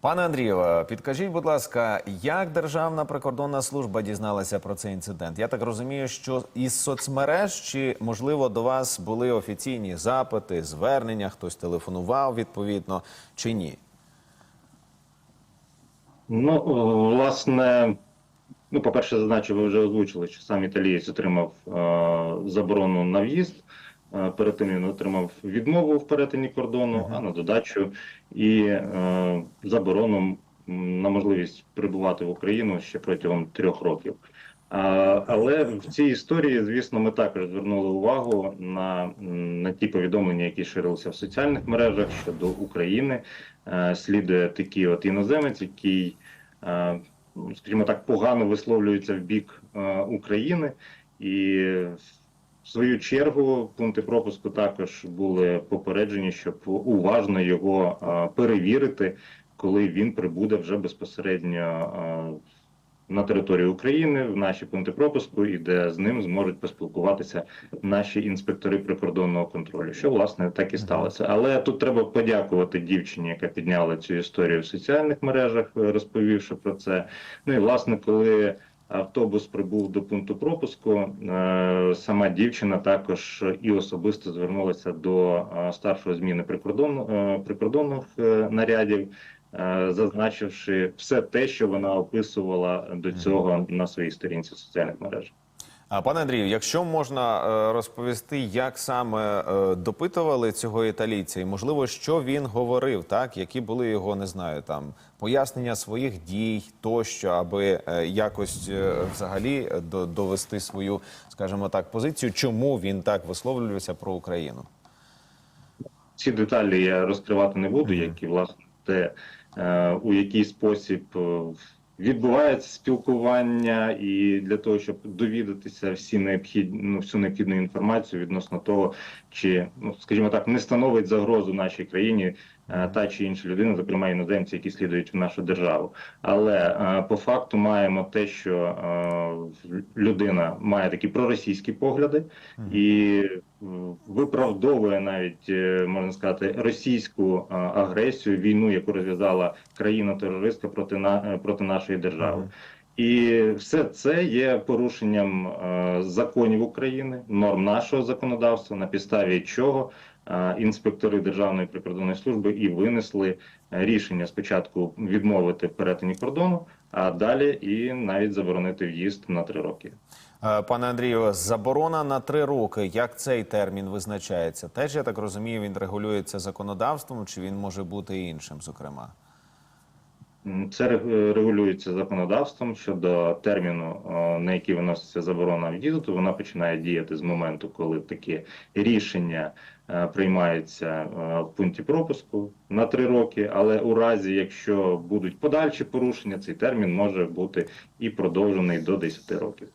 Пане Андрію, підкажіть, будь ласка, як Державна прикордонна служба дізналася про цей інцидент? Я так розумію, що із соцмереж чи можливо до вас були офіційні запити, звернення, хтось телефонував відповідно чи ні? Ну, власне, ну, по-перше, зазначу, ви вже озвучили, що сам італієць отримав е, заборону на в'їзд. Перед тим він отримав відмову в перетині кордону, а на додачу і е, заборону на можливість прибувати в Україну ще протягом трьох років. А, але в цій історії, звісно, ми також звернули увагу на, на ті повідомлення, які ширилися в соціальних мережах щодо України. Е, слідує такий от іноземець, який, е, скажімо так, погано висловлюється в бік е, України, і в свою чергу пункти пропуску також були попереджені, щоб уважно його перевірити, коли він прибуде вже безпосередньо. На територію України в наші пункти пропуску, і де з ним зможуть поспілкуватися наші інспектори прикордонного контролю, що власне так і сталося. Але тут треба подякувати дівчині, яка підняла цю історію в соціальних мережах, е, розповівши про це. Ну і власне, коли автобус прибув до пункту пропуску, е, сама дівчина також і особисто звернулася до е, старшого зміни прикордонну- е, прикордонних нарядів. Зазначивши все те, що вона описувала до цього на своїй сторінці в соціальних мережах. А пане Андрію, якщо можна е, розповісти, як саме е, допитували цього італійця, і можливо, що він говорив, так які були його, не знаю, там пояснення своїх дій тощо, аби е, якось взагалі до- довести свою, скажімо так, позицію, чому він так висловлювався про Україну? Ці деталі я розкривати не буду, які власне те, у який спосіб відбувається спілкування, і для того, щоб довідатися всі необхідні, ну, всю необхідну інформацію відносно того, чи ну скажімо так, не становить загрозу нашій країні та чи інша людина, зокрема іноземці, які слідують в нашу державу. Але е, по факту маємо те, що е, людина має такі проросійські погляди і е, виправдовує навіть е, можна сказати російську е, агресію, війну, яку розв'язала країна-терористка проти на е, проти нашої держави. І все це є порушенням е, законів України, норм нашого законодавства, на підставі чого е, інспектори Державної прикордонної служби і винесли е, рішення спочатку відмовити в перетині кордону, а далі і навіть заборонити в'їзд на три роки. Е, Пане Андрію, заборона на три роки. Як цей термін визначається? Теж я так розумію, він регулюється законодавством, чи він може бути іншим, зокрема? Це рег- регулюється законодавством щодо терміну, е, на який виноситься заборона в'їзду. Вона починає діяти з моменту, коли таке рішення е, приймається е, в пункті пропуску на три роки. Але у разі, якщо будуть подальші порушення, цей термін може бути і продовжений до 10 років.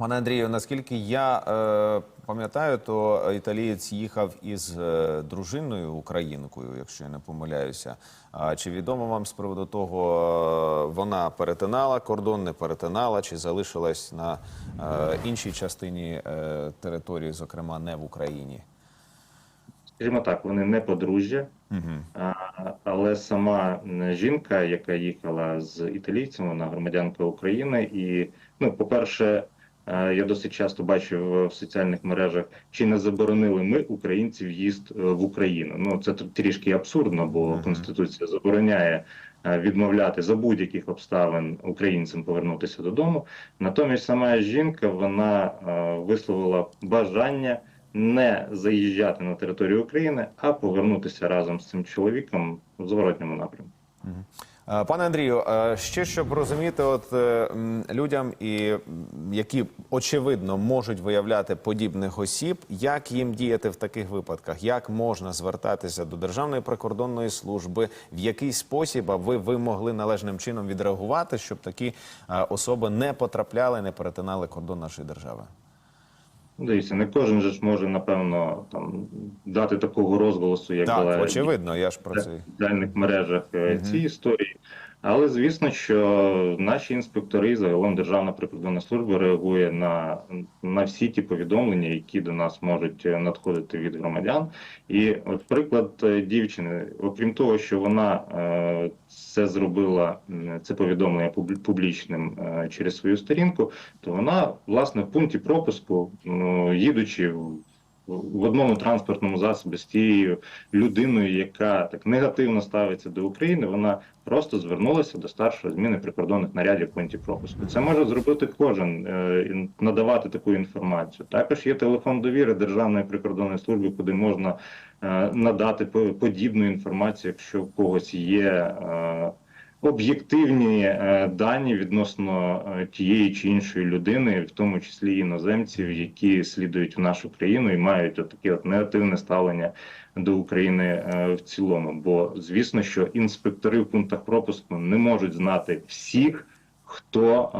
Пане Андрію, наскільки я е, пам'ятаю, то італієць їхав із е, дружиною українкою, якщо я не помиляюся. А чи відомо вам з приводу того, е, вона перетинала кордон, не перетинала, чи залишилась на е, іншій частині е, території, зокрема не в Україні? Скажімо так, вони не подружжя, Угу. А, Але сама жінка, яка їхала з італійцем, вона громадянка України. І, ну, по-перше, е, я досить часто бачив в соціальних мережах, чи не заборонили ми українців в'їзд е, в Україну. Ну це трішки абсурдно, бо конституція забороняє е, відмовляти за будь-яких обставин українцям повернутися додому. Натомість сама жінка вона е, висловила бажання не заїжджати на територію України, а повернутися разом з цим чоловіком в зворотньому напрямку. Е, Пане Андрію, е, ще щоб розуміти, от е, людям, і які очевидно можуть виявляти подібних осіб, як їм діяти в таких випадках, як можна звертатися до Державної прикордонної служби, в який спосіб аби ви могли належним чином відреагувати, щоб такі особи не потрапляли, не перетинали кордон нашої держави. Ну, Дивіться, не кожен же ж може, напевно, там дати такого розголосу, як Так, була очевидно, я ж про це в соціальних мережах Мгм. ці історії. Але звісно, що наші інспектори, загалом Державна прикордонна служба реагує на, на всі ті повідомлення, які до нас можуть надходити від громадян. І от приклад е, дівчини, окрім того, що вона е, це зробила це повідомлення публ- публічним е, через свою сторінку, то вона власне в пункті пропуску, ну, їдучи в, одному транспортному засобі з тією людиною, яка так негативно ставиться до України, вона просто звернулася до старшої зміни прикордонних нарядів в пункті пропуску. Це може зробити кожен е, надавати таку інформацію. Також є телефон довіри Державної прикордонної служби, куди можна е, надати по- подібну інформацію, якщо в когось є. Об'єктивні е, дані відносно е, тієї чи іншої людини, в тому числі іноземців, які слідують в нашу країну і мають таке от негативне ставлення до України е, в цілому. Бо звісно, що інспектори в пунктах пропуску не можуть знати всіх, хто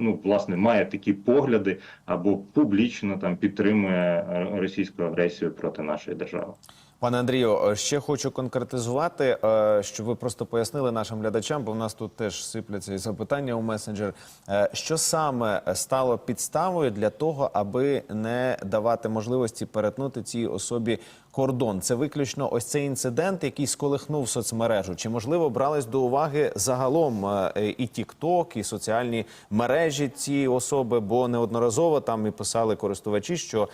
ну власне має такі погляди або публічно там підтримує російську агресію проти нашої держави. Пане Андрію, е, ще хочу конкретизувати, е, що ви просто пояснили нашим глядачам, бо в нас тут теж сипляться і запитання у месенджер. Е, Що саме стало підставою для того, аби не давати можливості перетнути цій особі кордон? Це виключно ось цей інцидент, який сколихнув соцмережу. Чи можливо брались до уваги загалом і TikTok, і соціальні мережі цієї особи? Бо неодноразово там і писали користувачі, що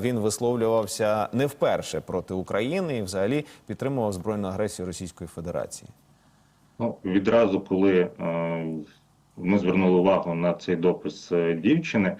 він висловлювався не вперше проти України і взагалі підтримував збройну агресію Російської Федерації. Ну, відразу, коли е, ми звернули увагу на цей допис е, дівчини,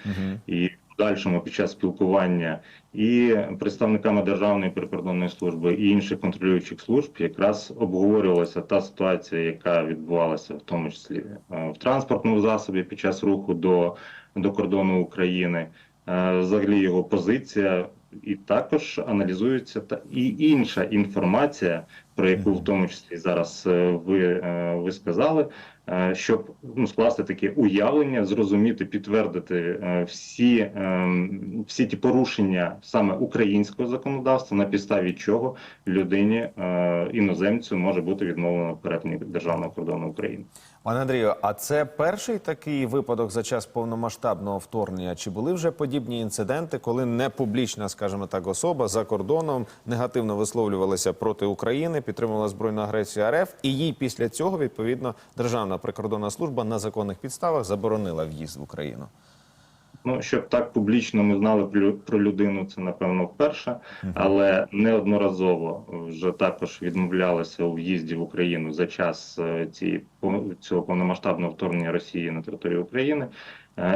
і в подальшому під час спілкування і представниками Державної прикордонної служби і інших контролюючих служб якраз обговорювалася та ситуація, яка відбувалася, в тому числі е, в транспортному засобі під час руху до, до кордону України, е, взагалі його позиція. І також аналізується та і інша інформація, про яку в тому числі зараз е, ви, е, ви сказали, е, щоб ну, скласти таке уявлення, зрозуміти, підтвердити всі, всі ті порушення саме українського законодавства, на підставі чого людині іноземцю може бути відмовлено перетині державного кордону України. Пане Андрію, а це перший такий випадок за час повномасштабного вторгнення? Чи були вже подібні інциденти, коли не публічна, скажімо так, особа за кордоном негативно висловлювалася проти України, підтримувала збройну агресію РФ, і їй після цього відповідно Державна прикордонна служба на законних підставах заборонила в'їзд в Україну? Ну, щоб так публічно ми знали про- людину, це напевно вперше, але неодноразово вже також відмовлялися у в'їзді в Україну за час е, цієї цього повномасштабного вторгнення Росії на територію України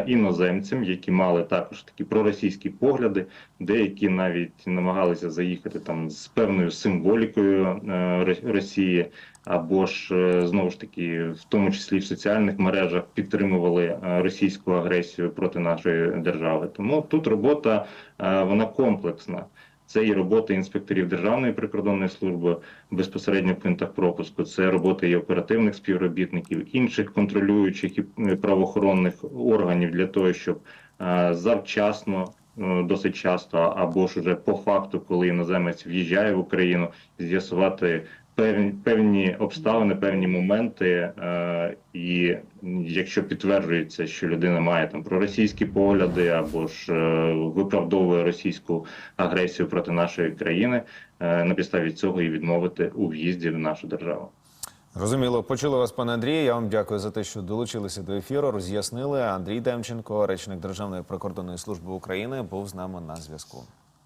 іноземцям, які мали також такі проросійські погляди, деякі навіть намагалися заїхати там з певною символікою е, Росії. Або ж е, знову ж таки, в тому числі в соціальних мережах підтримували е, російську агресію проти нашої держави. Тому тут робота е, вона комплексна. Це і робота інспекторів Державної прикордонної служби безпосередньо в пунктах пропуску. Це робота і оперативних співробітників, інших контролюючих і е, правоохоронних органів для того, щоб е, завчасно. е, Досить часто, або ж уже по факту, коли іноземець в'їжджає в Україну, з'ясувати певні певні обставини, певні моменти, е, і якщо підтверджується, що людина має там проросійські погляди або ж е, виправдовує російську агресію проти нашої країни, е, на підставі цього і відмовити у в'їзді в нашу державу. Зрозуміло, почули вас, пане Андрію. Я вам дякую за те, що долучилися до ефіру. Роз'яснили. Андрій Демченко, речник Державної прикордонної служби України, був з нами на зв'язку.